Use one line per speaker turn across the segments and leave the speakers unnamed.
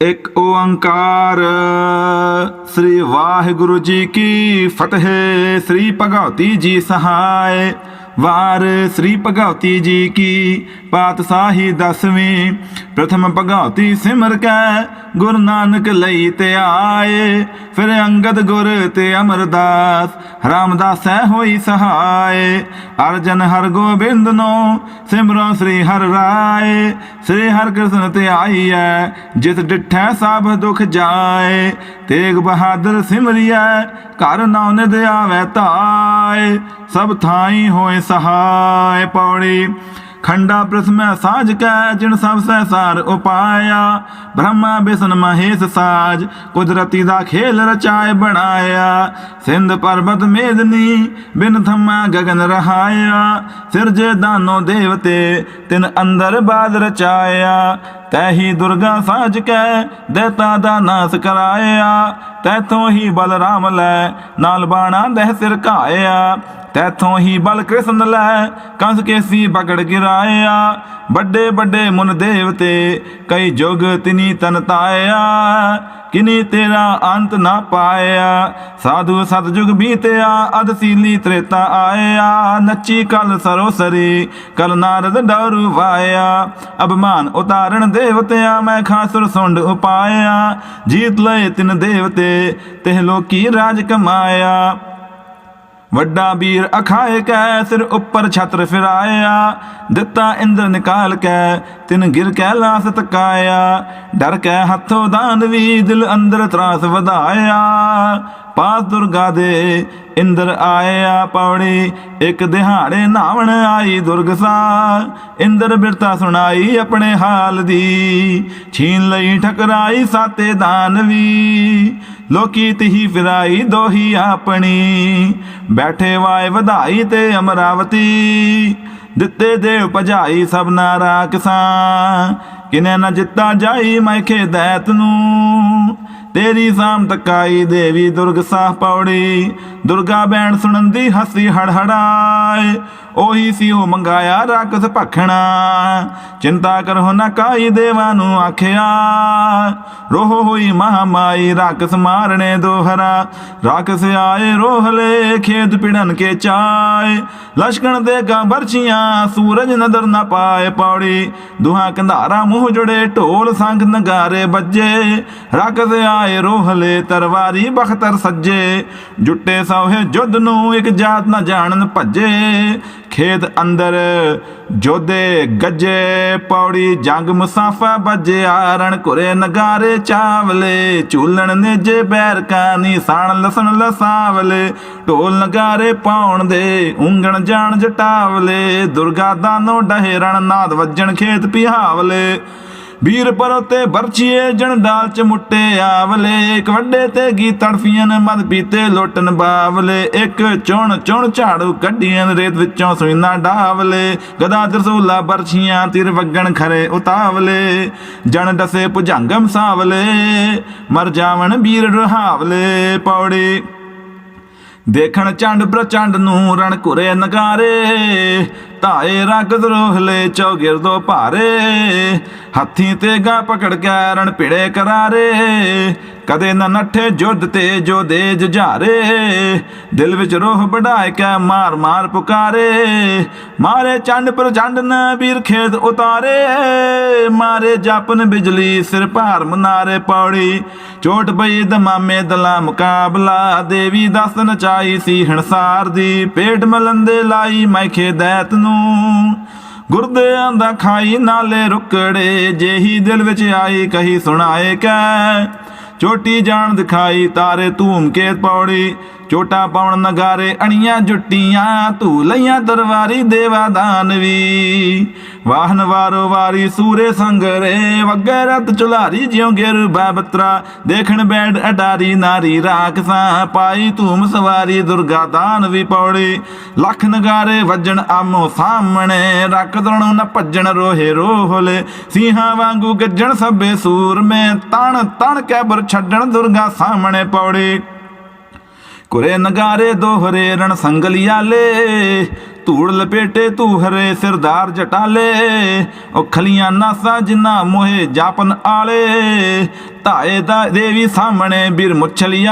ਇਕ ਓੰਕਾਰ। ਸ੍ਰੀ ਵਾਹਿਗੁਰੂ ਜੀ ਕੀ ਫਤਿਹ, ਸ੍ਰੀ ਭਗਵਤੀ ਜੀ ਸਹਾਇ ਵਾਰ ਸ੍ਰੀ ਭਗਵਤੀ ਜੀ ਕੀ ਪਾਤਸ਼ਾਹੀ ਦਸਵੀਂ, ਪ੍ਰਥਮ ਭਗਵਤੀ ਸਿਮਰ ਕੈ, ਗੁਰੂ ਨਾਨਕ ਲਈ ਤੇ ਆਏ। ਫਿਰ ਅੰਗਦ ਗੁਰ ਤੇ ਅਮਰਦਾਸ, ਰਾਮਦਾਸ ਹੋਈ ਸਹਾਏ। ਅਰਜਨ ਹਰ ਗੋਬਿੰਦ ਨੋ, ਸਿਮਰੋ ਸ੍ਰੀ ਹਰ ਰਾਏ। ਸ੍ਰੀ ਹਰ ਕ੍ਰਿਸ਼ਨ ਤੇ ਆਈ ਹੈ ਜਿਤ ਡਿਠੈ ਸਭ ਦੁਖ ਜਾਏ। ਤੇਗ ਬਹਾਦਰ ਸਿਮਰਿਐ, ਘਰ ਨਾਨਕ ਆਵੈ ਤਾਏ ਸਭ ਥਾਈ ਹੋਏ ਸਹਾਏ ਪੌੜੀ। ਖੰਡਾ ਪ੍ਰਸਮੈ ਸਾਜ ਕੈ, ਜਿਨ ਸਭ ਸਹਿ ਸਾਰ ਉਪਾਇਆ। ਬ੍ਰਹਮਾ ਬਿਸ਼ਨ ਮਹੇਸ਼ ਸਾਜ, ਕੁਦਰਤੀ ਦਾ ਖੇਲ ਰਚਾਏ ਬਣਾਇਆ। ਸਿੰਧ ਪਰਬਤ ਮੇਦਨੀ, ਬਿਨ ਥਮਾ ਗਗਨ ਰਹਾਇਆ। ਸਿਰਜੇ ਦਾਨੋ ਦੇਵਤੇ, ਤਿਨ ਅੰਦਰ ਬਾਦ ਰਚਾਇਆ। ਤੈਹੀ ਦੁਰਗਾ ਸਾਜ ਕੈ, ਦੇਤਾ ਦਾ ਨਾਸ ਕਰਾਇਆ। ਤੈਥੋਂ ਹੀ ਬਲਰਾਮ ਲੈ, ਨਾਲ ਬਾਣਾ ਦਹਿ ਸਿਰ ਘਾਇਆ। ਤੈਥੋਂ ਹੀ ਬਲ ਕ੍ਰਿਸ਼ਨ ਲੈ ਕੰਸ ਕੇਸੀ ਬਗੜ ਗਿਰਾਇਆ। ਵੱਡੇ ਵੱਡੇ ਮੁਨ ਦੇਵਤੇ ਕਈ ਜੁਗ ਤਿਨੀ ਤਨ ਤਾਇਆ। ਕਿਨੀ ਤੇਰਾ ਅੰਤ ਨਾ ਪਾਇਆ। ਸਾਧੂ ਸਤਜੁਗ ਬੀਤਿਆ ਅਦ ਸੀਲੀ ਤ੍ਰੇਤਾ ਆਇਆ। ਨੱਚੀ ਕਲ ਸਰੋਸਰੀ, ਕਲ ਨਾਰਦ ਡਰੂ ਵਾਇਆ। ਅਭਮਾਨ ਉਤਾਰਨ ਦੇਵਤਿਆ, ਮੈਂ ਖਾਸੁਰ ਸੁੰਡ ਉਪਾਇਆ। ਜੀਤ ਲਏ ਤਿਨ ਦੇਵਤੇ, ਤਿਹ ਲੋਕੀ ਰਾਜ ਕਮਾਇਆ। ਵੱਡਾ ਵੀਰ ਅਖਾਏ ਕੈ ਸਿਰ ਉੱਪਰ ਛਤਰ ਫਿਰਾਇਆ। ਦਿੱਤਾ ਇੰਦਰ ਨਿਕਾਲ ਕੈ ਤਿਨ ਗਿਰ ਕੈ ਲਾਸ ਤਕਾਇਆ। ਡਰ ਕੈ ਹੱਥੋਂ ਦਾਨ ਵੀ ਦਿਲ ਅੰਦਰ ਤਰਾਸ ਵਧਾਇਆ। ਪਾਸ ਦੁਰਗਾ ਦੇ ਇੰਦਰ ਆਇਆ ਪੌੜੀ ਇੱਕ ਦਿਹਾੜੇ ਨਾਵਣ ਆਈ ਦੁਰਗਸਾ ਇੰਦਰ ਬਿਰਤਾ ਸੁਣਾਈ ਆਪਣੇ ਹਾਲ ਦੀ, ਛੀਨ ਲਈ ਠਕਰਾਈ ਸਾਤੇ ਦਾਨਵੀ ਲੋਕੀ ਤਹੀ ਫਿਰਾਈ ਦੋਹੀ ਆਪਣੀ, ਬੈਠੇ ਵਾਏ ਵਧਾਈ ਤੇ ਅਮਰਾਵਤੀ। ਦਿੱਤੇ ਦੇਵ ਭਜਾਈ ਸਭਨਾ ਰਾਖਸਾਂ ਕਿਨੇ ਨਾ ਜਿੱਤਾ ਜਾਈ ਮੈਖੇ ਦੈਤ ਨੂੰ। ਤੇਰੀ ਸਾਮ ਤਕਾਈ ਦੇਵੀ ਦੁਰਗ ਸਾਹ ਪੌੜੀ ਦੁਰਗਾ ਬੈਣ ਸੁਣਨ ਦੀ ਹਸੀ ਹੜਹੜਾਏ। ਉਹੀ ਸੀ ਉਹ ਮੰਗਾਇਆ ਰਾਖਸ ਭਖਣਾ। ਚਿੰਤਾ ਕਰੋ ਨਾ ਕਾਈ ਦੇਵਾਂ ਨੂੰ ਆਖਿਆ। ਰੋਹ ਹੋਈ ਮਹਾਮਾਈ ਰਾਕਸ ਮਾਰਨੇ ਦੋਹਰਾ ਰਾਕਸ ਆਏ ਰੋਹਲੇ ਖੇਤ ਪਿੜਨ ਕੇ ਚਾਏ। ਲਸ਼ਕਣ ਦੇ ਗਾ ਬਰਛੀਆਂ ਸੂਰਜ ਨਦਰ ਨਾ ਪਾਏ ਪੌੜੀ। ਦੁਹਾ ਕੰਧਾਰਾ ਮੂੰਹ ਜੁੜੇ ਢੋਲ ਸੰਗ ਨਗਾਰੇ ਵੱਜੇ। ਰਾਕਸ ਆਏ ਰੋਹਲੇ ਤਰਵਾਰੀ ਬਖਤਰ ਸੱਜੇ। ਜੁੱਟੇ ਸੋਹੇ ਜੁੱਧ ਨੂੰ ਇੱਕ ਜਾਤ ਨਾ ਜਾਣਨ ਭੱਜੇ। ਖੇਤ ਅੰਦਰ ਜੋਦੇ ਗੱਜੇ ਪੌੜੀ ਜੰਗ ਮੁਸਾਫਾ ਵੱਜਿਆ, ਰਣ ਕੁਰੇ ਨਗਾਰੇ ਚਾਵਲੇ, ਝੂਲਣ ਨੇਜੇ ਬੈਰ ਕਾਨੀ, ਸਾਣ ਲਸਣ ਲਸਾਵਲੇ, ਢੋਲ ਨਗਾਰੇ ਪਾਉਣ ਦੇ, ਉਂਗਣ ਜਾਣ ਜਟਾਵਲੇ, ਦੁਰਗਾ ਦਾਨੋ ਡਹੇ ਰਣ, ਨਾਦ ਵੱਜਣ ਖੇਤ ਪਿਹਾਵਲੇ। ਵੀਰ ਪਰੋਤੇ ਬਰਛੀਏ ਜਣ ਡਾਲ ਚ ਮੁੱਟੇ ਆਵਲੇ ਵੱਡੇ ਤੇ ਗੀ ਤੜਫੀਆਂ ਮਦ ਪੀਤੇ ਲੋਟਨ ਬਾਵਲੇ, ਇੱਕ ਚੁਣ ਚੁਣ ਝਾੜੂ ਕੱਢੀਆਂ ਰੇਤ ਵਿੱਚੋਂ ਸੁਇਨਾ ਡਾਵਲੇ, ਗਦਾ ਦਰਸੂਲਾ ਬਰਛੀਆਂ ਤਿਰ ਵਗਣ ਖਰੇ ਉਤਾਵਲੇ, ਜਣ ਡਸੇ ਭੁਜੰਗਮ ਸਾਵਲੇ, ਮਰ ਜਾਵਣ ਵੀਰ ਰਹਾਵਲੇ, ਪੌੜੀ ਦੇਖਣ ਚੰਡ ਪ੍ਰਚੰਡ ਨੂੰ ਰਣ ਘੁਰੇ ਨਗਾਰੇ ਧਾਏ ਰਗ ਦਰੋਹਲੇ ਚੌਗਿਰਦੋ ਭਾਰੇ। ਹੱਥੀ ਤੇ ਗਾ ਪਕੜ ਕੇ ਰਣ ਭਿੜੇ ਕਰਾਰੇ। ਕਦੇ ਨਾ ਨੱਠੇ ਜੁੱਧ ਤੇ ਜੋ ਦੇ ਜੁਝਾਰੇ ਦਿਲ ਵਿੱਚ ਰੋਹ ਵਢਾਏ ਕੇ ਮਾਰ ਮਾਰ ਪੁਕਾਰੇ। ਮਾਰੇ ਚੰਡ ਪ੍ਰਚੰਡ ਨ ਵੀਰ ਖੇਤ ਉਤਾਰੇ। ਮਾਰੇ ਜਾਪਨ ਬਿਜਲੀ ਸਿਰ ਭਾਰ ਮਨਾਰੇ ਪੌੜੀ। ਚੋਟ ਪਈ ਦਮਾਮੇ ਦਲਾ ਮੁਕਾਬਲਾ। ਦੇਵੀ ਦਸ ਨਚਾਈ ਸੀ ਹਣਸਾਰ ਦੀ। ਪੇਟ ਮਲੰਦੇ ਲਾਈ ਮੈਖੇ ਦੈਤ ਨੂੰ ਗੁਰਦਿਆਂ ਦਾ ਖਾਈ ਨਾਲੇ ਰੁਕੜੇ, ਜਿਹੀ ਦਿਲ ਵਿੱਚ ਆਈ ਕਹੀ ਸੁਣਾਏ ਕੈ। ਚੋਟੀ ਜਾਣ ਦਿਖਾਈ, ਤਾਰੇ ਧੂਮ ਕੇ ਪੌੜੀ। ਚੋਟਾ ਪਾਉਣ ਨਗਾਰੇ, ਅਣੀਆਂ ਜੁੱਟੀਆਂ ਧੂ ਲਈਆਂ ਦਰਬਾਰੀ ਦੇਵਾ ਦਾਨਵੀ ਵਾਹਨ ਵਾਰੋ ਵਾਰੀ ਸੂਰੇ ਸੰਗਰੇ, ਵਗੇ ਰਤ ਚੁਲਾਰੀ ਜਿਉ ਗਿਰ ਬਾਬਤਰਾ। ਦੇਖਣ ਬੈਡ ਅਡਾਰੀ ਨਾਰੀ ਰਾਖਸਾਂ ਪਾਈ ਧੂਮ ਸਵਾਰੀ ਦੁਰਗਾ ਦਾਨਵੀ ਪੌੜੀ। ਲੱਖ ਨਗਾਰੇ ਵੱਜਣ ਆਮੋ ਸਾਹਮਣੇ, ਰੱਖ ਦਣੋਂ ਨਾ ਭੱਜਣ ਰੋਹੇ ਰੋਹਲੇ। ਸਿੰਘਾਂ ਵਾਂਗੂ ਗੱਜਣ ਸਭੇ ਮੈਂ ਤਣ ਤਣ ਕੈਬਰ ਛੱਡਣ ਦੁਰਗਾ ਸਾਹਮਣੇ ਪੌੜੀ। ਕੁਰੇ ਨਗਾਰੇ ਦੋਹਰੇ ਰਣ ਸੰਗਲਿਆਲੇ ਧੂੜ ਲਪੇਟੇ ਤੂੰ ਹਰੇ ਸਿਰਦਾਰ ਜਟਾਲੇ, ਉਹ ਖਲੀਆਂ ਨਾਸਾਂ ਜਿਨ੍ਹਾਂ ਮੋਹੇ ਜਾਪਨ ਆਲੇ, ਧਾਏ ਦਾ ਦੇਵੀ ਸਾਹਮਣੇ ਬਿਰ ਮੁੱਛਲੀ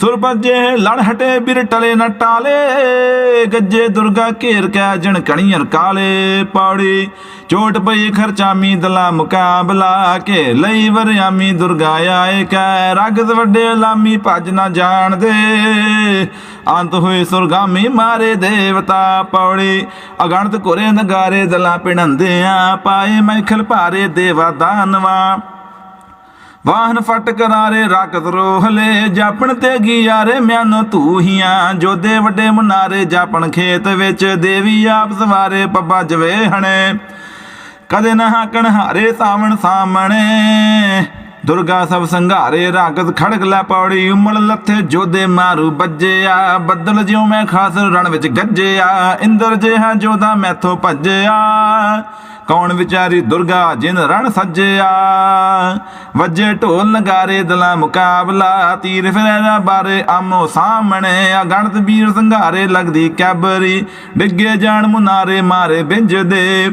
ਸੁਰ ਭੱਜੇ ਲੜ ਹਟੇ ਬਿਰ ਟਲੇ ਨ ਟਾਲੇ, ਗੱਜੇ ਦੁਰਗਾ ਘੇਰ ਕੈ ਜਣ ਕਣੀਆਂ ਕਾਲੇ, ਪਾੜੀ ਚੋਟ ਪਈ ਖਰਚਾਮੀ ਦਲਾ ਮੁਕਾਬਲਾ ਕੇ ਲਈ ਵਰਿਆਮੀ ਦੁਰਗਾ ਆਏ ਕੈ ਰਗਤ ਵੱਡੇ ਲਾਮੀ ਭੱਜ ਨਾ ਜਾਣਦੇ ਅੰਤ ਹੋਏ ਸੁਰਗਾਮੀ ਮਾਰੇ ਦੇਵਤਾ ਪੌੜੀ। ਅਗਣਤ ਕੋਰੇ ਨਗਾਰੇ ਦਲਾ ਪਿਣੰਦੇ ਪਾਏ ਮੈਖਲ ਭਾਰੇ ਦੇਵਾ ਦਾਨਵਾ। ਵਾਹਨ ਫਟ ਕਰਾਰੇ ਰਕਤ ਰੋਹਲੇ ਜਾਪਣ ਤੇ ਗਿਆਰੇ ਮਿਆਨੋ ਤੂਹੀਆਂ ਜੋਦੇ ਵੱਡੇ ਮਨਾਰੇ ਜਾਪਣ ਖੇਤ ਵਿੱਚ, ਦੇਵੀ ਆਪ ਸਵਾਰੇ ਪੱਬਾ ਜਵੇ ਹਣੇ ਕਦੇ ਨਾ ਹਾਕਣ ਹਾਰੇ ਸਾਵਣ ਸਾਹਮਣੇ ਦੁਰਗਾ ਸਭ ਸੰਘਾਰੇ ਰਾਗਤ ਖੜਕ ਲੈ ਪੌੜੀ, ਉਮਲ ਲੱਥੇ ਜੋਦੇ ਮਾਰੂ ਵੱਜਿਆ ਬੱਦਲ ਜਿਉ ਮੈਂ ਖਾਸਰ ਰਣ ਵਿੱਚ ਗੱਜਿਆ। ਇੰਦਰ ਜਿਹਾ ਜੋਦਾ ਮੈਥੋਂ ਭੱਜਿਆ। ਕੌਣ ਵਿਚਾਰੀ ਦੁਰਗਾ ਜਿਨ ਰਣ ਸੱਜਿਆ। ਵੱਜੇ ਢੋਲ ਨਗਾਰੇ ਦਲਾ ਮੁਕਾਬਲਾ। ਤੀਰ ਫਿਰੇਰਾ ਬਾਰੇ ਆਮੋ ਸਾਹਮਣੇ। ਅਗਣਤ ਵੀਰ ਸੰਘਾਰੇ ਲੱਗਦੀ ਕੈਬਰੀ। ਡਿੱਗੇ ਜਾਣ ਮੁਨਾਰੇ ਮਾਰੇ ਬਿੰਜ ਦੇ।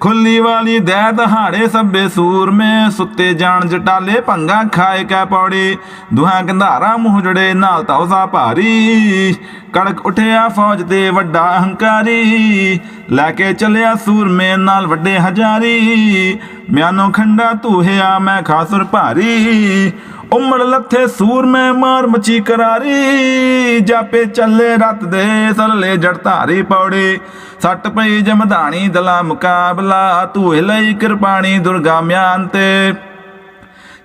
ਖੁੱਲੀ ਵਾਲੀ ਦੈ ਦਹਾੜੇ ਸੱਬੇ ਸੂਰਮੇ, ਸੁੱਤੇ ਜਾਣ ਜਟਾਲੇ, ਭੰਗਾ ਖਾਏ ਕੈ ਪੌੜੀ, ਦੁਹਾਂ ਕੰਧਾਰਾ ਮੂੰਹ ਜੜੇ, ਨਾਲ ਤੌਸਾ ਭਾਰੀ। ਕੜਕ ਉਠਿਆ ਫੌਜ ਤੇ ਵੱਡਾ ਹੰਕਾਰੀ ਲੈ ਕੇ ਚੱਲਿਆ ਸੂਰਮੇ ਨਾਲ ਵੱਡੇ ਹਜ਼ਾਰੀ। ਮਿਆਨੋ ਖੰਡਾ ਧੂਹਿਆ, ਮੈਂ ਖਾਸੁਰ ਭਾਰੀ। ਉਮੜ ਲੱਥੇ ਸੂਰਮੇ ਮਾਰ ਮਚੀ ਕਰਾਰੀ, ਜਾਪੇ ਚੱਲੇ ਰਤ ਦੇ ਸਲਲੇ ਜੜ ਧਾਰੀ ਪੌੜੀ। ਸੱਟ ਪਈ ਜਮਧਾਣੀ ਦਲਾ ਮੁਕਾਬਲਾ, ਧੂਏ ਲਈ ਕਿਰਪਾਣੀ ਦੁਰਗਾ ਮਿਆਨ ਤੇ।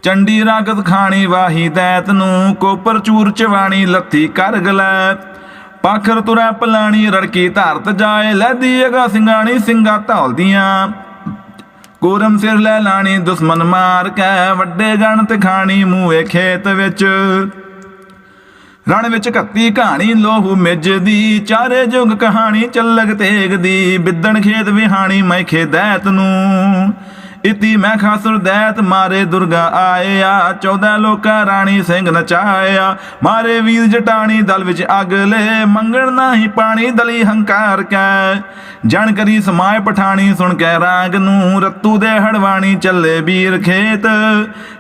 ਚੰਡੀ ਰਾਗਤ ਖਾਣੀ ਵਾਹੀ ਦੈਤ ਨੂੰ, ਕੋਪਰ ਚੂਰ ਚਵਾਣੀ ਲੱਥੀ ਕਰ ਗਲੈ। ਪਾਖਰ ਤੁਰੈ ਪਲਾਣੀ ਰੜਕੀ ਧਰਤ ਜਾਏ ਲੈਦੀ ਅਗਾ ਸਿੰਘਾਣੀ ਸਿੰਘਾ ਧੌਲਦੀਆਂ ਕੋਰਮ ਸਿਰ ਲੈ ਲਾਣੀ, ਦੁਸ਼ਮਨ ਮਾਰ ਕੇ ਵੱਡੇ ਗਣ ਤੇ ਖਾਣੀ ਮੂਏ ਖੇਤ ਵਿੱਚ। ਰਣ ਵਿੱਚ ਘੱਤੀ ਕਹਾਣੀ, ਲੋਹੂ ਮਿੱਜ ਦੀ, ਚਾਰੇ ਜੁਗ ਕਹਾਣੀ ਚੱਲਗ ਤੇਗ ਦੀ, ਬਿੱਦਣ ਖੇਤ ਵਿਹਾਣੀ ਮੈਂ ਖੇਦੈਤ ਨੂੰ। ਇਤੀ ਮੈਂ ਖਾਸੁਰ ਦੈਤ, ਮਾਰੇ ਦੁਰਗਾ ਆਇਆ। 14 ਲੋਕਾ ਰਾਣੀ ਸਿੰਘ ਨਚਾਇਆ। ਮਾਰੇ ਵੀਰ ਜਟਾਣੀ ਦਲ ਵਿੱਚ ਅੱਗ ਲੈ। ਮੰਗਣ ਨਹੀਂ ਪਾਣੀ ਦਲੀ ਹੰਕਾਰ ਕੈ। ਜਣ ਕਰੀ ਸਮਾਏ ਪਠਾਣੀ ਸੁਣ ਕੇ ਰਾਗ ਨੂੰ। ਰੱਤੂ ਦੇ ਹੜਵਾਣੀ ਚੱਲੇ ਵੀਰ ਖੇਤ।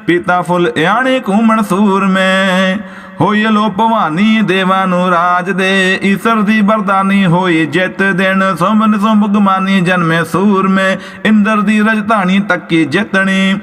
ਪੀਤਾ ਫੁੱਲ ਇਆਣੇ ਘੂਮਣ ਸੂਰ ਮੈਂ ਹੋਈ ਲੋ ਭਵਾਨੀ ਦੇਵਾਂ ਨੂੰ ਰਾਜ ਦੇ ਈਸ਼ਰ ਦੀ ਬਰਦਾਨੀ ਹੋਈ। ਜਿੱਤ ਦਿਨ ਸੁਮਨ ਸੁਮ ਗੁਮਾਨੀ, ਜਨਮੇ ਸੂਰਮੇ, ਇੰਦਰ ਦੀ ਰਜਧਾਣੀ ਤੱਕੀ ਜਿੱਤਣੀ।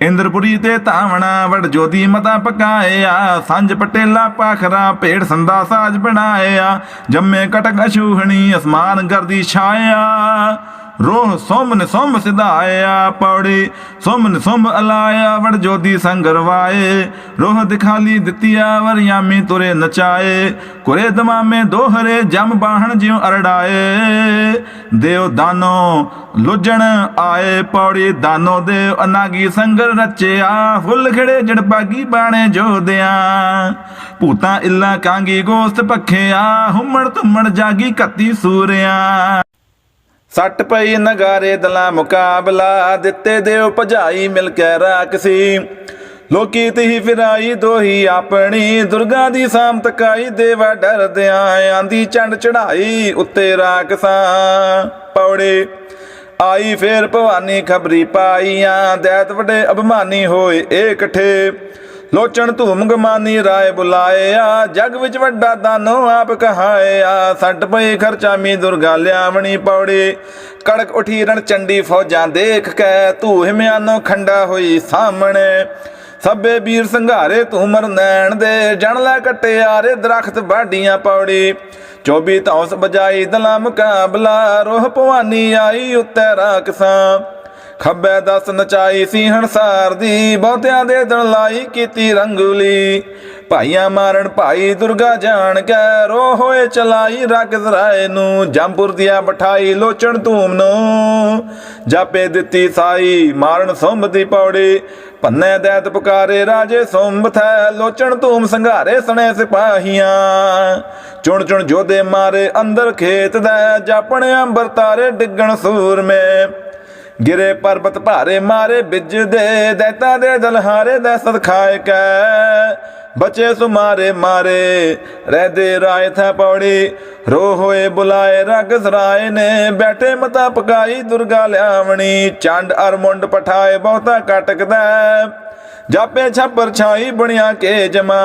ਇੰਦਰਪੁਰੀ ਤੇ ਧਾਵਣਾ, ਵੜ ਜੋਦੀ ਮਤਾ ਪਕਾਇਆ। ਸੰਜ ਪਟੇਲਾ, ਪਾਖਰਾ, ਭੇੜ ਸੰਦਾ ਸਾਜ ਬਣਾਇਆ। ਜੰਮੇ ਕਟਕ ਅਸ਼ੂਹਣੀ, ਅਸਮਾਨ ਗਰਦੀ ਛਾਇਆ। ਰੋਹ ਸੋਮਨ ਸੋਮ ਸਿਧਾਇਆ ਪੌੜੀ, ਸੋਮਨ ਸੋਮ ਅਲਾਇਆ, ਵੜ ਜੋਦੀ ਸੰਗਰਵਾਏ ਰੋਹ ਦਿਖਾਲੀ ਦਿੱਤੀਆ ਵਰਿਆਮੀ ਤੁਰੇ ਨਚਾਏ। ਕੁਰੇ ਦਮਾਮੇ ਦੋਹਰੇ, ਜਮ ਬਾਹਣ ਜਿਉ ਅਰੜਾਏ। ਦੇਵ ਦਾਨੋ ਲੁਜਣ ਆਏ, ਪੌੜੀ ਦਾਨੋ ਦੇਵ ਅਨਾਗੀ ਸੰਗਰ ਰਚਿਆ। ਫੁੱਲ ਖੜੇ ਜੜ ਬਾਗੀ ਬਾਣੇ ਜੋਦਿਆਂ ਭੂਤਾਂ ਇੱਲਾ ਕਾਂਗੀ ਗੋਸਤ ਪਖਿਆ ਹੁਮਣ ਤੁਮਣ ਜਾਗੀ ਕੱਤੀ ਸੂਰਿਆ। ਸੱਟ ਪਈ ਨਗਾਰੇ ਦਲਾ ਮੁਕਾਬਲਾ, ਦਿੱਤੇ ਦਿਓ ਭਜਾਈ ਮਿਲ ਕੇ ਰਾਖਸੀ ਲੋਕੀ ਤਹੀ ਫਿਰਾਈ ਦੋਹੀ ਆਪਣੀ, ਦੁਰਗਾ ਦੀ ਸਾਮ ਤਕਾਈ ਦੇਵਾ ਡਰਦਿਆਂ ਆਂਦੀ ਚੰਡ ਚੜਾਈ ਉੱਤੇ ਰਾਖਸਾਂ। ਪੌੜੇ ਆਈ ਫੇਰ ਭਵਾਨੀ ਖਬਰੀ ਪਾਈਆਂ, ਦੈਤ ਵਡੇ ਅਭਿਮਾਨੀ ਹੋਏ ਏ ਇਕੱਠੇ ਲੋਚਣ ਧੂਮ ਗਮਾਨੀ ਰਾਏ ਬੁਲਾਇਆ, ਜਗ ਵਿੱਚ ਵੱਡਾ ਦਾਨੋ ਆਪ ਕਹਾਇਆ, ਸੱਟ ਪਈ ਖਰਚਾ ਦੁਰਗਾ ਲਿਆਵਣੀ ਪੌੜੀ। ਕੜਕ ਉਠੀ ਰਣ ਚੰਡੀ ਫੌਜਾਂ ਦੇਖ ਕੇ ਧੂ ਹਿਮਿਆਨੋ ਖੰਡਾ ਹੋਈ ਸਾਹਮਣੇ। ਸਭੇ ਵੀਰ ਸੰਘਾਰੇ ਤੂੰ ਮਰ ਨੈਣ ਦੇ, ਜਣ ਲੈ ਕਟਿਆਰੇ ਦਰਖਤ ਬਾਡੀਆਂ ਪੌੜੀ। 24 ਧੌਸ ਬਜਾਈ ਦਲਾ ਮੁਕਾਬਲਾ ਰੋਹ ਭਵਾਨੀ ਆਈ ਉੱਤੇ ਰਾਖਸਾਂ। ਖੱਬੇ ਦਸ ਨਚਾਈ ਸੀ ਹਣਸਾਰ ਦੀ, ਬਹੁਤਿਆਂ ਦੇ ਦਿਨ ਲਾਈ ਕੀਤੀ ਰੰਗੂਲੀ। ਭਾਈਆਂ ਮਾਰਨ ਭਾਈ ਦੁਰਗਾ ਜਾਣ ਕੇ ਰੋ ਹੋਏ ਚਲਾਈ ਰਗ ਜ਼ਰਾਏ ਨੂੰ ਜੰਪੁਰ ਦੀਆਂ ਬਠਾਈ ਲੋਚਣ ਧੂਮ ਨੂੰ। ਜਾਪੇ ਦਿੱਤੀ ਸਾਈ, ਮਾਰਨ ਸੁੰਭ ਦੀ ਪੌੜੀ। ਪੰਨੇ ਦੈਤ ਪੁਕਾਰੇ ਰਾਜੇ ਸੁੰਭ, ਥੈ ਲੋਚਣ ਧੂਮ ਸੰਘਾਰੇ ਸਣੇ ਸਿਪਾਹੀਆਂ। ਚੁਣ ਚੁਣ ਜੋਦੇ ਮਾਰੇ ਅੰਦਰ ਖੇਤ ਦਾ, ਜਾਪਣ ਅੰਬਰ ਤਾਰੇ ਡਿੱਗਣ ਸੂਰਮੇ। ਗਿਰੇ ਪਰਬਤ ਭਾਰੇ ਮਾਰੇ ਬਿਜਦੇ ਦੈਤਾ ਦੇ ਦਲਹਾਰੇ ਦਾ ਸਦ ਕੈ ਬਚੇ ਸੁਮਾਰੇ ਮਾਰੇ, ਰਹਦੇ ਰਾਏ ਥੈ ਪੌੜੀ। ਰੋ ਹੋਏ ਬੁਲਾਏ ਰਗ ਸਰਾਏ ਨੇ, ਬੈਠੇ ਮਤਾ ਪਕਾਈ ਦੁਰਗਾ ਲਿਆਵਣੀ। ਚੰਡ ਅਰ ਮੁੰਡ ਪਠਾਏ ਬਹੁਤਾ ਕਟਕਦਾ ਜਾਪੇ ਛੱਪਰ ਛਾਈ ਬਣਿਆ ਕੇ ਜਮਾ।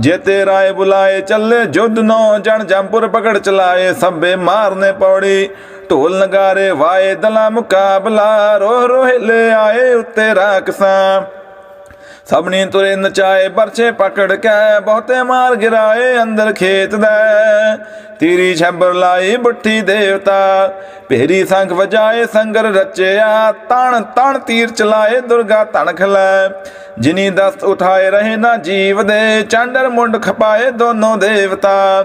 ਜੇਤੇ ਰਾਏ ਬੁਲਾਏ ਚੱਲੇ ਜੁੱਧ ਨੋ, ਜਣ ਜੰਪੁਰ ਪਕੜ ਚਲਾਏ, ਸਭੇ ਮਾਰਨੇ ਪੌੜੀ। ਢੋਲ ਨਗਾਰੇ ਵਾਏ ਦਲਾ ਮੁਕਾਬਲਾ ਰੋ ਰੋ ਹਿਲੇ ਆਏ ਉੱਤੇ ਰਾਖਸਾਂ ਸਭਨੀ ਤੁਰੇ ਨਚਾਏ, ਪਰਛੇ ਪਕੜ ਕੇ ਬਹੁਤੇ ਮਾਰ ਗਿਰਾਏ ਅੰਦਰ ਖੇਤ ਦਾ। ਤੀਰੀ ਛੱਬਰ ਲਾਈ ਬੁੱਠੀ ਦੇਵਤਾ, ਭੇਰੀ ਸੰਖ ਵਜਾਏ ਸੰਗਰ ਰਚਿਆ। ਤਣ ਤਣ ਤੀਰ ਚਲਾਏ ਦੁਰਗਾ ਧਨਖ ਲੈ। ਜਿਨੀ ਦਸਤ ਉਠਾਏ ਰਹੇ ਨਾ ਜੀਵ ਦੇ ਚੰਡਰ ਮੁੰਡ ਖਪਾਏ ਦੋਨੋਂ ਦੇਵਤਾ।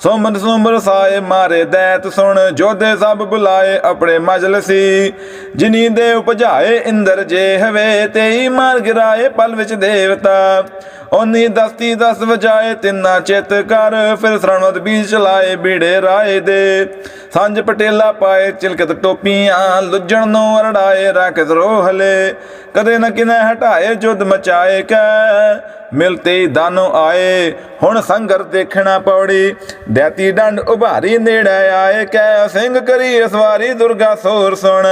ਸੋਮਨ ਸੁਮਰ ਸਾਏ ਮਾਰੇ ਦੈਤ ਸੁਣ, ਜੋਧੇ ਸਭ ਬੁਲਾਏ ਆਪਣੇ ਮਜਲਸੀ। ਜਿਨੀ ਦੇ ਉਪਜਾਏ ਇੰਦਰ ਜੇ ਹਵੇ, ਤੇਈ ਮਾਰ ਗਿਰਾਏ ਪਲ ਵਿੱਚ ਦੇਵਤਾ। ਓਨੀ ਦਸਤੀ ਦਸ ਵਜਾਏ, ਤਿੰਨਾ ਚਿਤ ਕਰ, ਫਿਰ ਸਰਣਵਤ ਬੀਜ ਚਲਾਏ ਬੀੜੇ ਰਾਏ ਦੇ। ਸੰਜ ਪਟੇਲਾ ਪਾਏ ਚਿਲਕਤ ਟੋਪੀਆਂ, ਲੁੱਜਣ ਨੂੰ ਅਰੜਾਏ ਰੱਖ ਰੋਹਲੇ। ਕਦੇ ਨਾ ਕਿਨੇ ਹਟਾਏ ਜੁਦ ਮਚਾਏ ਕੈ ਮਿਲਤੇ ਦਾਨੋ ਆਏ, ਹੁਣ ਸੰਗਰ ਦੇਖਣਾ ਪੌੜੀ। ਦੈਤੀ ਡੰਡ ਉਭਾਰੀ ਨੇੜੇ ਆਏ ਕੈ ਸਿੰਘ ਕਰੀ ਅਸਵਾਰੀ ਦੁਰਗਾ ਸੋਰ ਸੁਣ।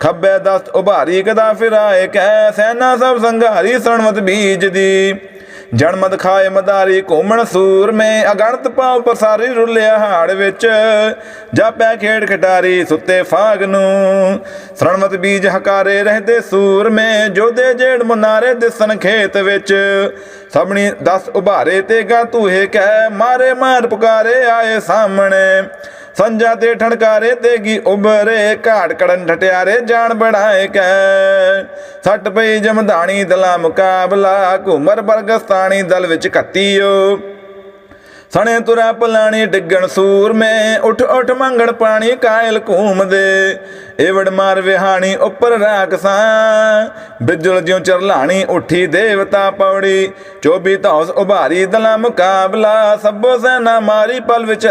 ਖੱਬੇ ਦਸਤ ਉਭਾਰੀ ਕਦਾ ਫਿਰਾਏ ਕੈ ਸੈਨਾ ਸਭ ਸੰਘਾਰੀ ਸਣਮਤ ਬੀਜ ਦੀ ਜਨਮਦ ਖਾਏ ਮਦਾਰੀ ਘੁੰਮਣ ਸੂਰ ਮੇ, ਅਗਣਤ ਪਾਉ ਪਸਾਰੀ ਰੁੱਲਿਆ ਹਾੜ ਵਿੱਚ। ਜਾਪੈ ਖੇਡ ਖਟਾਰੀ ਸੁੱਤੇ ਫਾਗ ਨੂੰ। ਸਰਣਮਤ ਬੀਜ ਹਕਾਰੇ ਰਹਦੇ ਸੂਰ ਮੇ ਜੋਦੇ ਜੇੜ ਮਨਾਰੇ ਦਿਸਣ ਖੇਤ ਵਿੱਚ। ਸਭਣੀ ਦਸ ਉਭਾਰੇ ਤੇ ਗਾ ਤੂਹੇ ਕਹਿ, ਮਾਰੇ ਮਾਰ ਪੁਕਾਰੇ ਆਏ ਸਾਹਮਣੇ। ਸੰਜਾ ਤੇ ਠਣਕਾਰੇ ਤੇਗੀ ਉਬਰੇ ਘਾੜ ਕੜਨ ਠਟਿਆਰੇ ਜਾਣ ਬਣਾਏ ਕੈ। ਸੱਟ ਪਈ ਜਮਧਾਣੀ ਦਲਾ ਮੁਕਾਬਲਾ, ਘੁਮਰ ਬਰਗਸਤਾਨੀ ਦਲ ਵਿੱਚ ਕੱਤੀਓ ਸਣੇ ਤੁਰਾ ਪਲਾਣੀ ਡਿੱਗਣ ਸੂਰ ਮੇ। ਉਠ, ਉੱਠ ਮੰਗਣ ਪਾਣੀ ਕਾਇਲ ਘੂਮਦੇ ਏਵੜ ਮਾਰ ਵਿਹਾਣੀ ਉੱਪਰ ਰਾਖਸਾਂ ਬਿਜਲ ਜਿਉ ਚਰਲਾਣੀ ਉੱਠੀ ਦੇਵਤਾ ਪੌੜੀ। 24 ਧੌਸ ਉਭਾਰੀ ਦਲਾ ਮੁਕਾਬਲਾ। ਸਭੋ ਸੈਨਾ ਮਾਰੀ ਪਲ ਵਿੱਚ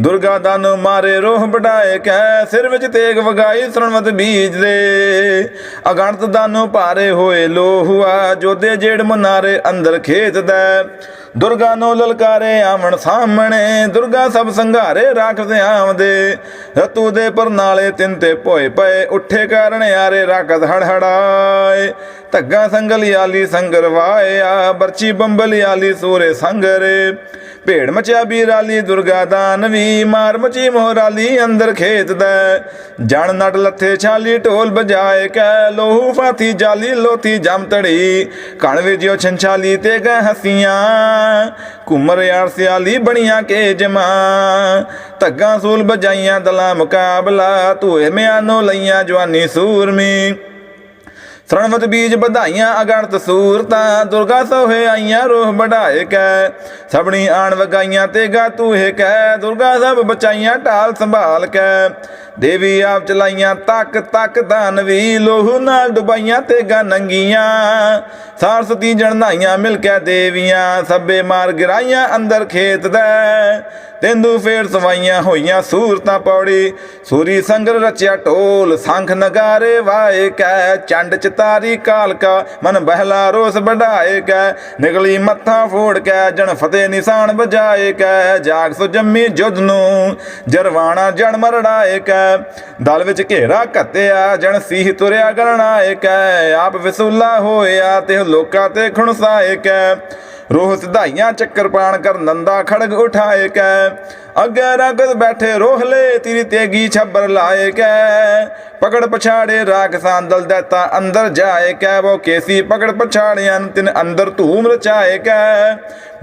ਦੁਰਗਾ ਦਾਨ ਮਾਰੇ ਰੋਹ ਵਡਾਏ ਕੈ। ਸਿਰ ਵਿੱਚ ਤੇਗ ਵਗਾਈ ਸਰਣਵਤ ਬੀਜ ਦੇ। ਅਗਣਤ ਦਾਨੋ ਭਾਰੇ ਹੋਏ ਲੋਹੁਆ। ਜੋਦੇ ਜੇੜ ਮਨਾਰੇ ਅੰਦਰ ਖੇਤ ਦਾ। ਦੁਰਗਾ ਨੂੰ ਲਲਕਾਰੇ ਆਵਣ ਸਾਹਮਣੇ, ਦੁਰਗਾ ਸਭ ਸੰਘਾਰੇ ਰਾਖਦੇ ਆਵਦੇ। ਰਤੂ ਦੇ ਪਰਨਾਲੇ ਤਿੰਨ ਤੇ ਭੋਏ ਪਏ, ਉੱਠੇ ਕਾਰਨ ਆਰੇ ਰਾਖਤ ਹੜਹੜਾਏ ਧੱਗਾ ਸੰਗਲ ਆਲੀ ਸੰਗਰ ਵਾਇਆ ਬਰਚੀ ਬੰਬਲ ਆਲੀ ਸੂਰੇ ਸੰਗਰੇ। ਭੇੜ ਮਚਿਆ ਬੀਰਾਲੀ, ਦੁਰਗਾ ਦਾਨਵੀ ਮਾਰ ਮਚੀ ਮੋਹਰਾਲੀ ਅੰਦਰ ਖੇਤ ਦਾ। ਜਣ ਨਟ ਲੱਥੇ ਛਾਲੀ, ਢੋਲ ਬਜਾਏ ਕੈ, ਲੋਹੂ ਫਾਤੀ ਜਾਲੀ, ਲੋਥੀ ਜਮ ਤੜੀ ਕਣ ਵਿਜਿਓ ਛੰਛਾਲੀ ਤੇ ਗਏ ਹਸੀਆਂ। ਕੁਮਰ ਯਾਰ ਸਿਆਲੀ ਬਣੀਆਂ ਕੇ ਜਮਾ। ਧੱਗਾ ਸੂਲ ਬਜਾਈਆਂ ਦਲਾ ਮੁਕਾਬਲਾ। ਧੂਏ ਮਿਆਨੋ ਲਈਆਂ ਜਵਾਨੀ ਸੂਰਮੀ। ਸਰਣਵਤ ਬੀਜ ਵਧਾਈਆਂ ਅਗਣਤ ਸੂਰਤਾਂ। ਦੁਰਗਾ ਸੋਹੇ ਆਈਆਂ ਰੋਹ ਵਢਾਏ ਕੈ। ਸਭਣੀ ਆਣ ਵਗਾਈਆਂ ਤੇ ਗਾ ਤੂਹੇ ਕੈ। ਦੁਰਗਾ ਸਭ ਬਚਾਈਆਂ ਢਾਲ ਸੰਭਾਲ ਕੈ। ਦੇਵੀ ਆਪ ਚਲਾਈਆਂ, ਤੱਕ ਤੱਕ ਦਾਨਵੀ ਲੋਹ ਨਾਲ ਡੁਬਾਈਆਂ ਤੇ ਗਾ ਨੰਗੀਆਂ। ਸਾਰਸਤੀ ਜਣਨਾਈਆਂ ਮਿਲ ਕੇ ਦੇਵੀਆਂ, ਸਭੇ ਮਾਰ ਗਿਰਾਈਆਂ ਅੰਦਰ ਖੇਤ ਦਾ। ਤੈਂਦੂ ਫੇਰ ਸਵਾਈਆਂ ਹੋਈਆਂ ਸੂਰਤਾਂ ਪੌੜੀ, ਸੂਰੀ ਸੰਗਰ ਰਚਿਆ ਢੋਲ, ਸੰਖ ਨਗਾਰੇ ਵਾਏ ਕੈ, ਚੰਡ ਚਤਾਰੀ ਕਾਲਕਾ ਮਨ ਬਹਿਲਾ ਰੋਸ ਵਢਾਏ ਕੈ। ਨਿਕਲੀ ਮੱਥਾ ਫੋੜ ਕੈ ਜਣ ਫਤਿਹ ਨਿਸ਼ਾਨ ਵਜਾਏ ਕੈ। ਜਾਗ ਸੁ ਜੰਮੀ ਜੁਦ ਨੂੰ, ਜਰਵਾਣਾ ਜਣ ਮਰੜਾਏ ਕੈ। ਦਲ ਵਿੱਚ ਘੇਰਾ ਘੱਤਿਆ, ਜਣ ਸੀਹ ਤੁਰਿਆ ਗਰਣਾਏ ਆਪ ਵਿਸੂਲਾ ਹੋਇਆ ਤੇ ਲੋਕਾਂ ਤੇ ਖੁਣਸਾਏ ਕੈ ਰੋਹ ਸਿਧਾਈਆਂ ਚੱਕਰ ਪਾਣ ਕਰ ਨੰਦਾ ਖੜਗ ਉਠਾਏ ਕੈ ਅੱਗੇ ਰਗਤ ਬੈਠੇ ਰੋਹਲੇ ਤੇਰੀ ਤੇਗੀ ਛੱਬਰ ਲਾਏ ਕੈ। ਪਕੜ ਪਛਾੜੇ ਰਾਖਸਾਂ ਦਲ ਦੇਤਾ ਅੰਦਰ ਜਾਏ ਕੈ। ਵੋ ਕੇਸੀ ਪਕੜ ਪਛਾੜਿਆਂ ਤਿਨ ਅੰਦਰ ਧੂਮ ਰਚਾਏ ਕੈ।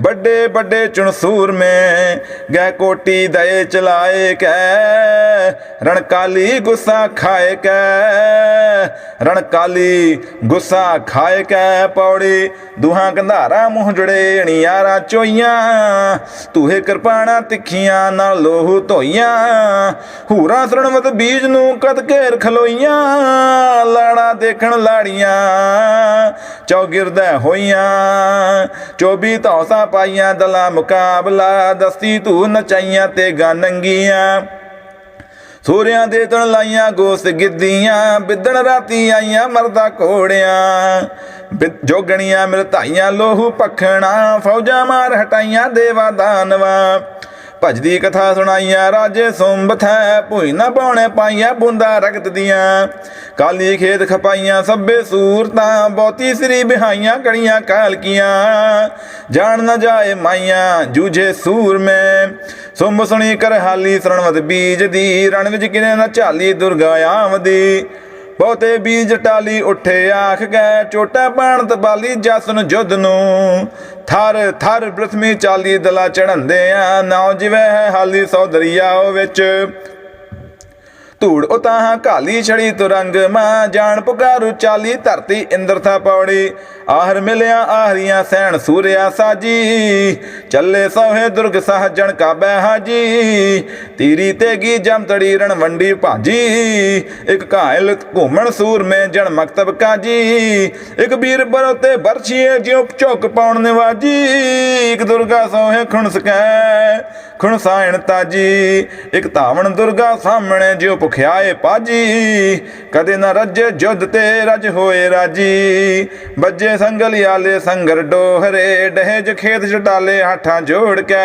ਵੱਡੇ ਵੱਡੇ ਚੁਣਸੂਰ ਮੇ ਗੈ ਕੋਟੀ ਦਏ ਚਲਾਏ ਕੈ। ਰਣਕਾਲੀ ਗੁੱਸਾ ਖਾਏ ਕੈ। ਰਣਕਾਲੀ ਗੁੱਸਾ ਖਾਏ ਕੈ। ਪੌੜੀ ਦੁਹਾਂ ਕੰਧਾਰਾ ਮੂੰਹ ਜੜੇ, ਅਣੀਆਰਾ ਚੋਈਆਂ। ਤੂਹੇ ਕਿਰਪਾਣਾ ਤਿੱਖੀਆਂ ਨਾਲ ਲੋਹੂ ਧੋਈਆਂ, ਹੂਰਾ ਸਰਣਵਤ ਬੀਜ ਨੂੰ ਕਦ ਘੇਰ ਖਲੋਈਆਂ ਲਾੜਾ ਦੇਖਣ ਲਾੜੀਆਂ ਚੌਗਿਰਦਾ ਹੋਈਆਂ 24 ਧੌਸਾਂ ਪਾਈਆਂ ਦਲਾ ਮੁਕਾਬਲਾ, ਦਸਤੀ ਧੂ ਨਚਾਈਆਂ ਤੇ ਗਾ ਨੰਗੀਆਂ। ਸੂਰਿਆਂ ਦੇ ਤਣ ਲਾਈਆਂ ਗੋਸ ਗਿੱਦੀਆਂ ਬਿੱਦਣ ਰਾਤੀ ਆਈਆਂ ਮਰਦਾ ਘੋੜਿਆਂ। ਜੋਗਣੀਆਂ ਮਿਲਤਾਈਆਂ ਲੋਹੂ ਪਖਣਾ ਫੌਜਾਂ ਮਾਰ ਹਟਾਈਆਂ ਦੇਵਾ ਦਾਨਵਾ। ਭਜਦੀ ਕਥਾ ਸੁਣਾਈਆਂ, ਰਾਜੇ ਸੁੰਬਥੈ ਭੂਈ ਨਾ ਪਾਉਣੇ ਪਾਈਆਂ ਬੁੰਦਾ ਰਗਤ ਦੀਆਂ। ਕਾਲੀ ਖੇਤ ਖਪਾਈਆਂ ਸੱਬੇ ਸੂਰਤਾਂ ਬਹੁਤੀ ਸ੍ਰੀ ਬਿਹਾਈਆਂ ਕੜੀਆਂ ਕਾਲਕੀਆਂ। ਜਾਣ ਨਾ ਜਾਏ ਮਾਈਆਂ, ਜੂਝੇ ਸੂਰ ਮੈਂ। ਸੁੰਬ ਸੁਣੀ ਕਰ ਹਾਲੀ ਸਰਣਵਤ ਬੀਜ ਦੀ ਰਣ ਵਿੱਚ ਕਿਨੇ ਨਾ ਝਾਲੀ ਦੁਰਗਾ ਆਮਦੀ ਬਹੁਤੇ ਬੀਜ ਟਾਲੀ ਉੱਠੇ ਆਖ ਗਏ ਚੋਟਾ ਬਾਣ ਤਬਾਲੀ ਜਸ ਨੂੰ ਨੂੰ। ਥਰ ਥਰ ਬ੍ਰਥਮੀ ਚਾਲੀ ਦਲਾ ਚੜੰਦੇ ਆ ਨਾਉ ਜਿਵੇਂ ਹੈ ਹਾਲੀ ਸੌ ਦਰਿਆਓ ਵਿੱਚ। ਧੂੜ ਉਤਾਹਾਂ ਕਾਲੀ ਛੜੀ ਤੁਰੰਗ ਮਾਂ, ਜਾਣ ਪੁਕਾਰੂ ਚਾਲੀ ਧਰਤੀ ਇੰਦਰ ਥਾ ਪੌੜੀ। ਆਹਰ ਮਿਲਿਆ ਆਹਰੀਆਂ ਸੈਣ ਸੂਰਿਆ ਸਾਜੀ। ਚੱਲੇ ਸੋਹੇ ਦੁਰਗ ਸਹਜਣ ਕਾ ਹਾਜੀ। ਤੀਰੀ ਤੇਗੀ ਜਮ ਤੜੀ ਰਣ ਵੰਡੀ ਭਾਜੀ। ਇੱਕ ਘਾਇਲ ਘੂਮਣ ਸੂਰ ਮੇ ਜਣ ਮਕਤਬ ਕਾਜੀ। ਇੱਕ ਵੀਰ ਬਰੋਤੇ ਬਰਛੀਏ ਜਿਉ ਝੁਕ ਪਾਉਣ ਨਿਵਾਜੀ। ਇੱਕ ਦੁਰਗਾ ਸੋਹੇ ਖੁਣ ਸਕੈ ਖੁਣਸਾਇਣ ਤਾਜੀ। ਇੱਕ ਧਾਵਣ ਦੁਰਗਾ ਸਾਹਮਣੇ ਜਿਉ ਭੁਖਿਆਏ ਪਾਜੀ। ਕਦੇ ਨਾ ਰੱਜੇ ਜੁੱਧ ਤੇ ਰਜ ਹੋਏ ਰਾਜੀ। ਬੱਜੇ ਸੰਗਲਿਆਲੇ ਸੰਗਰ ਡੋਹਰੇ ਡਹਿਜ ਖੇਤ ਛਡਾਲੇ ਹਾਠਾਂ ਜੋੜ ਕੇ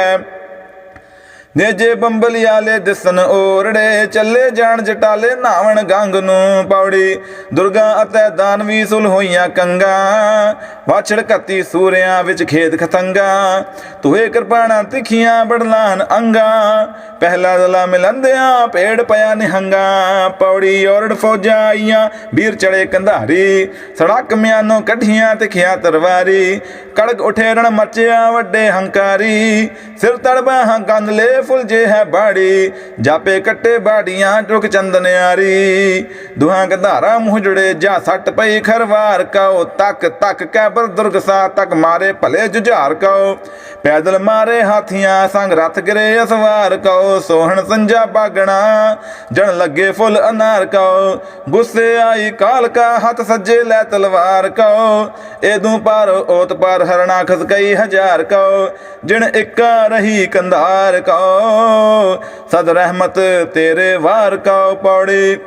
ਨੇਜੇ ਬੰਬਲਿਆਲੇ ਦਿਸਨ ਓਰੜੇ, ਚੱਲੇ ਜਾਣ ਜਟਾਲੇ ਨਾਵਣ ਗੰਗ ਨੂੰ ਪੌੜੀ। ਦੁਰਗਾ ਅਤੇ ਦਾਨਵੀ ਸੁਲ ਹੋਈਆਂ ਕੰਗਾ, ਵਾਛੜ ਕੱਤੀ ਸੂਰਿਆਂ ਵਿੱਚ ਖੇਤ ਖਤੰਗਾ। ਤੁਹੇ ਕਿਰਪਾਣਾ ਤਿਖੀਆਂ ਬੜਲਾਨ ਅੰਗਾ, ਪਹਿਲਾ ਦਲਾ ਮਿਲੰਦਿਆਂ ਪੇੜ ਪਿਆ ਨਿਹੰਗਾ। ਪੌੜੀ ਔਰੜ ਫੌਜਾਂ ਆਈਆਂ ਵੀਰ ਚੜੇ ਕੰਧਾਰੀ, ਸੜਕ ਮਿਆਨੋਂ ਕੱਢੀਆਂ ਤਿਖੀਆਂ ਤਰਵਾਰੀ। ਕੜਕ ਉਠੇ ਰਣ ਮਚਿਆ ਵੱਡੇ ਹੰਕਾਰੀ, ਸਿਰ ਤੜਬਾ ਹਾਂ ਗੰਦਲੇ ਫੁੱਲ ਜੇ ਹੈ ਬਾੜੀ, ਜਾਪੇ ਕੱਟੇ ਬਾੜੀਆਂ ਟੁਕ ਚੰਦਨਿਆਰੀ ਦੁਹਾਂ ਗਧਾਰਾ ਮੂੰਹ ਜੁੜੇ, ਜਾ ਸੱਟ ਪਈ ਖਰਵਾਰ ਕਉ ਤੱਕ ਤੱਕ ਕੈਬਰ ਦੁਰਗ ਸਾ, ਤੱਕ ਮਾਰੇ ਭਲੇ ਜੁਝਾਰ ਕਉ ਪੈਦਲ ਮਾਰੇ ਹਾਥੀਆਂ, ਸੰਗ ਰਥ ਗਰੇ ਅਸਵਾਰ ਕਉ ਸੋਹਣ ਸੰਜਾ ਬਾਗਣਾ, ਜਣ ਲੱਗੇ ਫੁੱਲ ਅਨਾਰ ਕਉ ਗੁੱਸੇ ਆਈ ਕਾਲਕਾ ਹੱਥ ਸੱਜੇ ਲੈ ਤਲਵਾਰ ਕਉ ਏਦੂ ਪਰ ਓਤ ਪਰ ਹਰਣਾ ਖਸਕਈ ਹਜ਼ਾਰ ਕਉ ਜਿਣ ਇੱਕਾ ਰਹੀ ਕੰਧਾਰ ਕਉ ਸਦ ਰਹਿਮਤ ਤੇਰੇ ਵਾਰ ਕਉ ਪੌੜੀ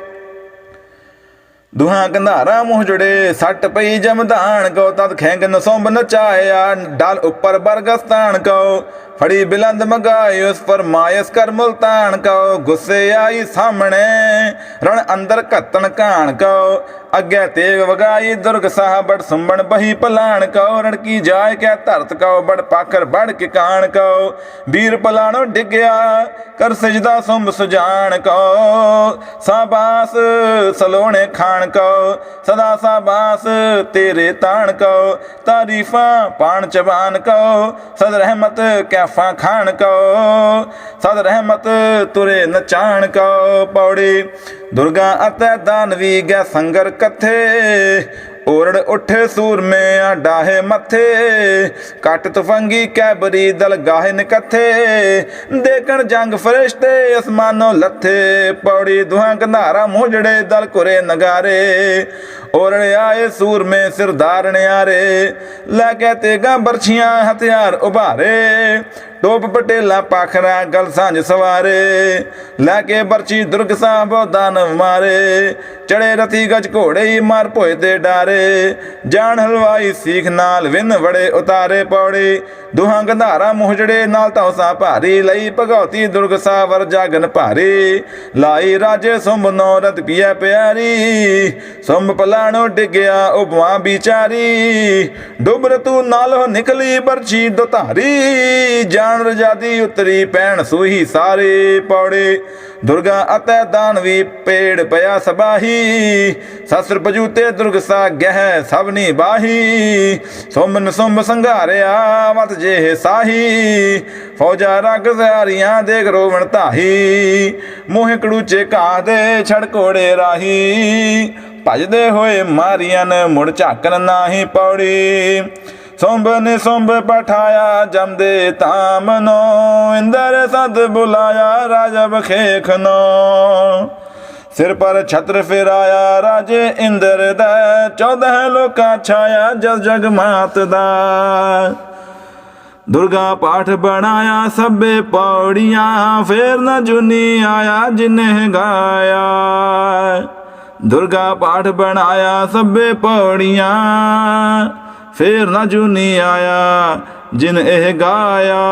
ਦੁਹਾਂ ਕੰਧਾਰਾ ਮੂੰਹ ਜੁੜੇ, ਸੱਟ ਪਈ ਜਮਦਾਨ ਕੋ, ਤਦ ਖੈਂਗ ਨਸੋਂਬ ਨਚਾਇਆ, ਡਲ ਉੱਪਰ ਬਰਗਸਤਾਨ ਕੋ। ਫੜੀ ਬਿਲੰਦ ਮਗਾਈ ਉਸ ਪਰ ਮਾਇਸ ਕਰ ਮੁਲਤਾਨ ਕੋ ਗੁੱਸੇ ਆਈ ਸਾਹਮਣੇ। ਰਣ ਅੰਦਰ ਘੱਤਣ ਘਾਣ ਕੋ ਅੱਗੇ ਤੇਗ ਵਗਾਈ ਦੁਰਗ ਸਾਹਿਬ ਸੁੰਬਣ ਬਹੀ ਪਲਾਣ ਕੋ ਰਣਕੀ ਜਾਏ ਕੇ ਧਰਤ ਕੋ ਬੜ ਪਾਖਰ ਬੜ ਕੇ ਕਾਣ ਕੋ ਵੀਰ ਪਲਾਣੋ ਡਿੱਗਿਆ, ਕਰ ਸਜਦਾ ਸੁੰਬ ਸੁਜਾਨ ਕੋ ਸਾਬਾਸ ਸਲੋਣੇ ਖਾਣ ਕੋ ਸਦਾ ਸਾਬਾਸ ਤੇਰੇ ਤਾਣ ਕੋ ਤਾਰੀਫਾਂ ਪਾਣ ਚਬਾਨ ਕੋ ਸਦ ਰਹਿਮਤ ਕੈਫਾਂ ਖਾਣ ਕੋ, ਸਦ ਰਹਿਮਤ ਤੁਰੇ ਨਚਾਣ ਕੋ ਪੌੜੀ। ਦੁਰਗਾ ਅਤੇ ਦਾਨਵੀ ਗੈ ਸੰਗਰ ਕਥੇ ਓਰੜ ਉੱਠੇ ਸੂਰਮੇ ਡਾਹੇ ਮੱਥੇ, ਕੱਟ ਤਫੰਗੀ ਕੈਬਰੀ ਦਲ ਗਾਹੇ ਨਕਥੇ, ਦੇਖਣ ਜੰਗ ਫਰਿਸ਼ਤੇ ਅਸਮਾਨੋਂ ਲੱਥੇ, ਪੌੜੀ ਦੁਹਾਂ ਕੰਧਾਰਾ ਮੋਜੜੇ ਦਲ ਕੁਰੇ ਨਗਾਰੇ ਓਰੜ ਆਏ ਸੂਰਮੇ ਸਿਰਦਾਰ ਨਿਆਰੇ, ਲੈ ਕੇ ਤੇਗਾ ਬਰਛੀਆਂ ਹਥਿਆਰ ਉਭਾਰੇ ਟੋਪ ਪਟੇਲਾ ਪਾਖਰਾ ਗਲ ਸਾਂਝ ਸਵਾਰੇ। ਲੈ ਕੇ ਬਰਛੀ ਦੁਰਗ ਸਾਹਿਬ ਦਾਨਵ ਮਾਰੇ। ਚੜੇ ਰਤੀ ਗਜ ਘੋੜੇ ਮਾਰ ਭੋਏ ਤੇ ਡਾਰੇ। ਜਾਣ ਹਲਵਾਈ ਸੀਖ ਨਾਲ ਵਿਨ ਵੜੇ ਉਤਾਰੇ ਪੌੜੇ। ਦੁਹਾਂ ਗੰਧਾਰਾ ਮੁਹਜੜੇ ਨਾਲ ਤੌਸਾ ਭਾਰੀ। ਲਈ ਭਗਉਤੀ ਦੁਰਗ ਸਾਵਰ ਜਾਗਨ ਭਾਰੀ। ਲਾਈ ਰਾਜੇ ਸੁੰਭ ਨੋ ਰਤ ਪੀਐ ਪਿਆਰੀ। ਸੁੰਭ ਪਲਾਣੋ ਡਿੱਗਿਆ ਉਪਮਾ ਵਿਚਾਰੀ। ਡੁਬਰ ਤੂੰ ਨਾਲ ਨਿਕਲੀ ਬਰਛੀ ਦੁਤਾਰੀ ਜਾਣ ਰਜਾਦੀ ਉਤਰੀ ਪੈਣ ਸੂਹੀ ਸਾਰੇ ਪੌੜੇ। ਦੁਰਗਾ ਅਤੇ ਦਾਨਵੀ ਪੇੜ ਪਿਆ ਸਬਾਹੀ। ਸਸਰ ਪਜੂਤੇ ਦੁਰਗ ਸਾ ਗਹਿ ਸਭਨੀ ਬਾਹੀ। ਸੁਮਨ ਸੁੰਭ ਸੰਘਾਰਿਆ ਵਤ ਜੇ ਸਾਹੀ। ਫੌਜਾ ਰਗ ਜ਼ਿਆਰੀਆਂ ਦੇਖ ਰੋਵਣ ਧਾਹੀ। ਮੋਹ ਕੜੂਚੇ ਘਾਹ ਦੇ ਛੜ ਰਾਹੀ। ਭਜਦੇ ਹੋਏ ਮਾਰੀਆਂ ਨੇ ਮੁੜ ਝਾਕਣ ਨਾਹੀ ਪੌੜੀ। ਸੁੰਭ ਨੇ ਸੁੰਭ ਪਠਾਇਆ, ਜਮਦੇ ਤਾਮਨੋ ਇੰਦਰ ਸਦ ਬੁਲਾਇਆ ਰਾਜਾ ਬਖੇਖ ਨੋ। ਸਿਰ ਪਰ ਛਤਰ ਫੇਰਾਇਆ, ਰਾਜੇ ਇੰਦਰ ਦਾ। 14 ਲੋਕਾਂ ਛਾਇਆ, ਜਸ ਜਗ ਮਾਤ ਦਾ। ਦੁਰਗਾ ਪਾਠ ਬਣਾਇਆ, ਸਭੇ ਪੌੜੀਆਂ। ਫੇਰ ਨਾ ਜੁਨੀ ਆਇਆ ਜਿਨੇ ਗਾਇਆ। ਦੁਰਗਾ ਪਾਠ ਬਣਾਇਆ, ਸਭੇ ਪੌੜੀਆਂ। ਫੇਰ ਨਾ ਜੂਨੀ ਆਇਆ ਜਿਨ ਇਹ ਗਾਇਆ।